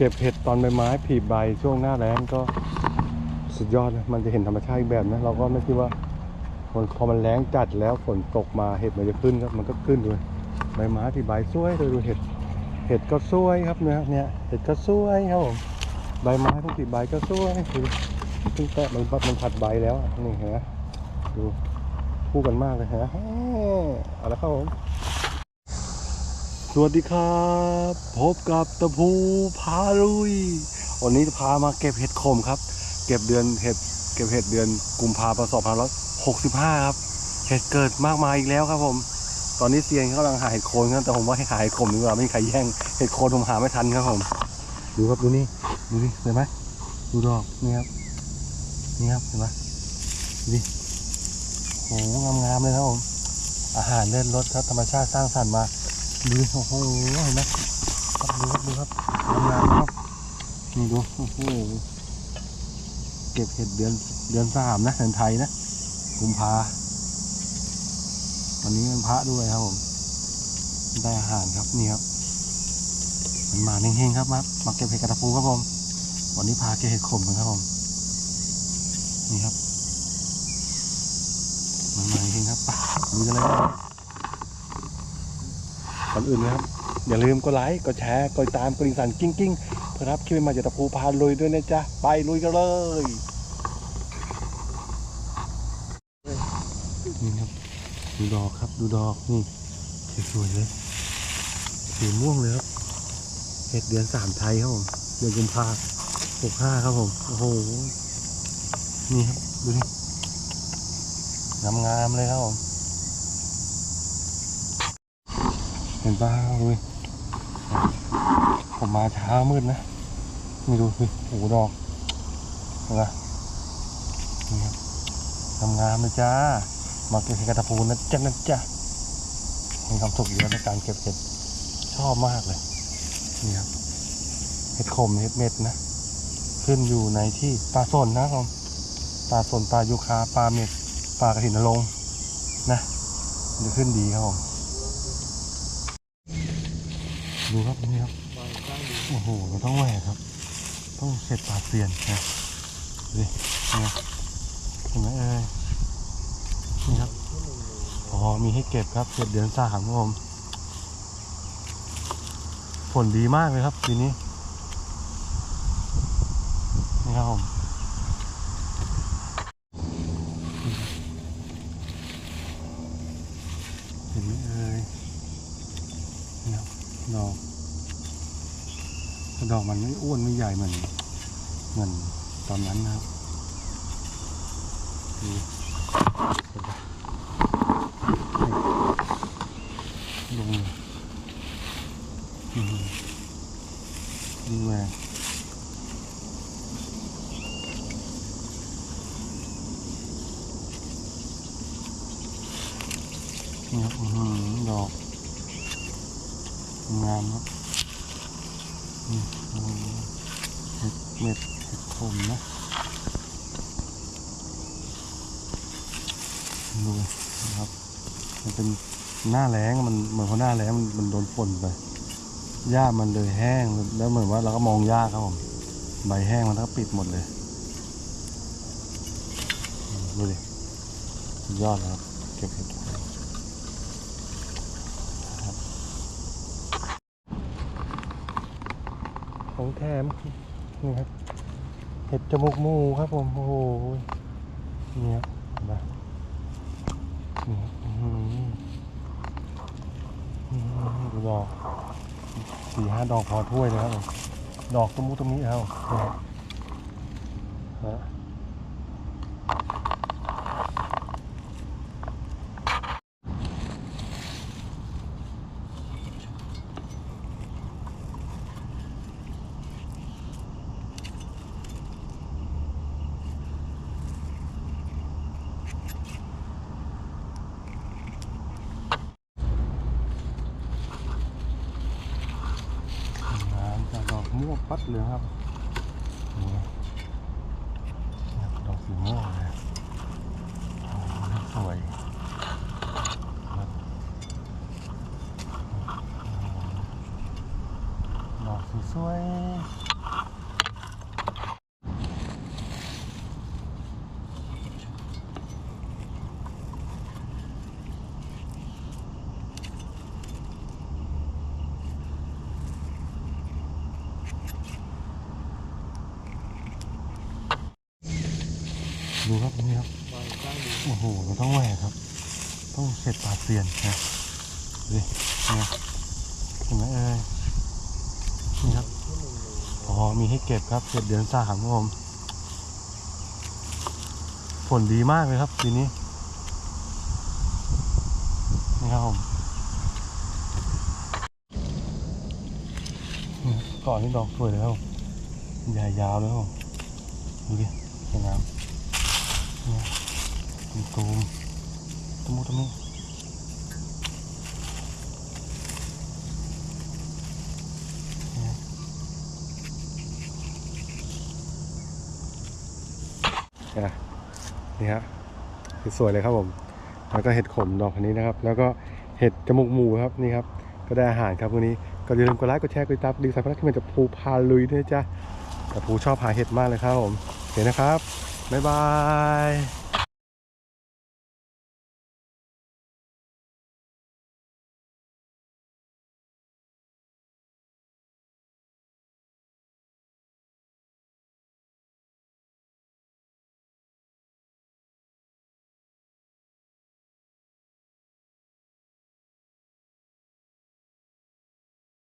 เก็บเห็ดตอนใบไม้ผลิใบช่วงหน้าแล้งก็สุดยอดนะมันจะเห็นธรรมชาติอีกแบบนะเราก็ไม่คิดว่ามันพอมันแล้งจัดแล้วฝนตกมาเห็ดมันจะขึ้นครับมันก็ขึ้นด้วยใบไม้ผลิใบสวยเลยดูเห็ดเห็ดก็สวยครับเนี่ยเนี่ยเห็ดก็สวยครับผมใบไม้ทั้งผลิใบก็สวยคือเพิ่งแตะมันมันผัดใบแล้วนี่เห็นไหมดูคู่กันมากเลยฮะเอาละครับผม สวัสดีครับ พบกับตะพูพาลุย วันนี้จะพามาเก็บเห็ดโขมครับ เก็บเดือนเห็ดเก็บเห็ดเดือนกุมภาพันธ์2565ครับ เห็ดเกิดมากมายอีกแล้วครับผม ตอนนี้เซียนเขากำลังหาเห็ดโคนครับแต่ผมว่าให้หาเห็ดโขมดีกว่าไม่มีใครแย่งเห็ดโคนผมหาไม่ทันครับผม ดูครับดูนี่ดูนี่เห็นไหมดูดอกนี่ครับนี่ครับเห็นไหมดูดิโหงามๆเลยครับผม อาหารเลิศรสครับธรรมชาติสร้างสรรค์มา ดูโอ้โหเห็นไหมครับดูครับดูครับงามๆครับนี่ดูโอ้โหเก็บเห็ดเดือนเดือนสามนะเดือนไทยนะกุมภาวันนี้เป็นพระด้วยครับผมได้อาหารครับนี่ครับมันมาเฮงๆครับมามาเก็บเห็ดกระพูครับผมวันนี้พาเก็บเห็ดขมกันครับผมนี่ครับมันมาเฮงครับไปดูกันเลยครับ อนอื่นนะครับ อย่าลืมกดไลค์กดแชร์กดติดตามกดดิ่งสั่นกิ้งกิ้งเพื่อรับคลิปใหม่จากตะพูพาลุยด้วยนะจ๊ะ ไปลุยกันเลยนี่ครับดูดอกครับดูดอกนี่สวยเลยสีม่วงเลยครับเห็ดเดือนสามไทยครับผมเดือนกุมภาหกห้าครับผมโอ้โหนี่ครับดูนี่งามๆเลยครับผม เห็นป่าเว้ยผมมาเช้ามืดนะนี่ดูสิโอ้ดอกเห็นะนี่ครับงามๆเลยจ้า มาเก็บเห็ดกระพูนะจ๊ะนะจ๊ะมีความสุขอยู่แล้วในการเก็บเห็ดชอบมากเลยนี่ครับเห็ดขมเห็ดเม็ดนะ ขึ้นอยู่ในที่ปลาสนนะครับปลาสนปลายูคาปลาเม็ดปลากระถินนรงนะจะขึ้นดีครับผม ดูครับนี่ครับโอ้โหมันต้องแหวกครับ ต้องเสร็จปลาเปลี่ยนนะดูนี่นะเห็นไหมเอ่ยนี่ครับอ๋อมีให้เก็บครับเสร็จเดือนสามครับผมผลดีมากเลยครับปีนี้นี่ครับผมเห็นไหมเอ่ยนี่ครับ ดอกดอกมันไม่อ้วนไม่ใหญ่เหมือนเหมือนตอนนั้นนะครับลงเลยอืมดูแหวกนี่ครับอื้อหื งามครับนี่เห็ดเม็ดเห็ดขมนะดูนะครับ มันเป็นหน้าแล้งมันเหมือนพอหน้าแล้งมันมันโดนฝนไปหญ้ามันเลยแห้งแล้วเหมือนว่าเราก็มองยาครับผมใบแห้งมันก็ปิดหมดเลยดูดิยอดครับ เก็บเห็ด ของแถมนี่ครับเห็ดจมูกหมูครับผมโอ้โหนี่ครับเห็นปะนี่ครับอื้อหือหือดูดอกสี่ห้าดอกพอถ้วยเลยครับผมดอกตะมุตะมิครับนี่ครับฮะงามจากดอกม่วง ปัดเหลืองครับดอกสีม่วงเลยโอ้โหสวยครับดอก อกสวยๆ ดูครับนี่ครับโอ้โหเราต้องแหวกครับ ต้องเสร็จปาดเซียนนะดูดิเนี่ยเห็นไหมเอ่ยนี่ครับอ๋อมีให้เก็บครับเก็บเดือนสามครับผมผลดีมากเลยครับปีนี้นี่ครับผมก่อนนี้ดอกสวยเลยครับผมใหญ่ยาวเลยครับผมดูดิสวยงาม มตูมตะมุตะมิเนี่ยนะนี่ฮะสวยเลยครับผม แล้วก็เห็ดขมดอกอันนี้นะครับ แล้วก็เห็ดจมูกหมูครับนี่ครับ ก็ได้อาหารครับวันนี้ ก็อย่าลืมกดไลค์ กดแชร์ กดติดตามดีไซน์พนักขึ้นมาจากภูพาลุยด้วยจ้ะแต่ภูชอบหาเห็ดมากเลยครับผมโอเคนะครับ บ๊ายบาย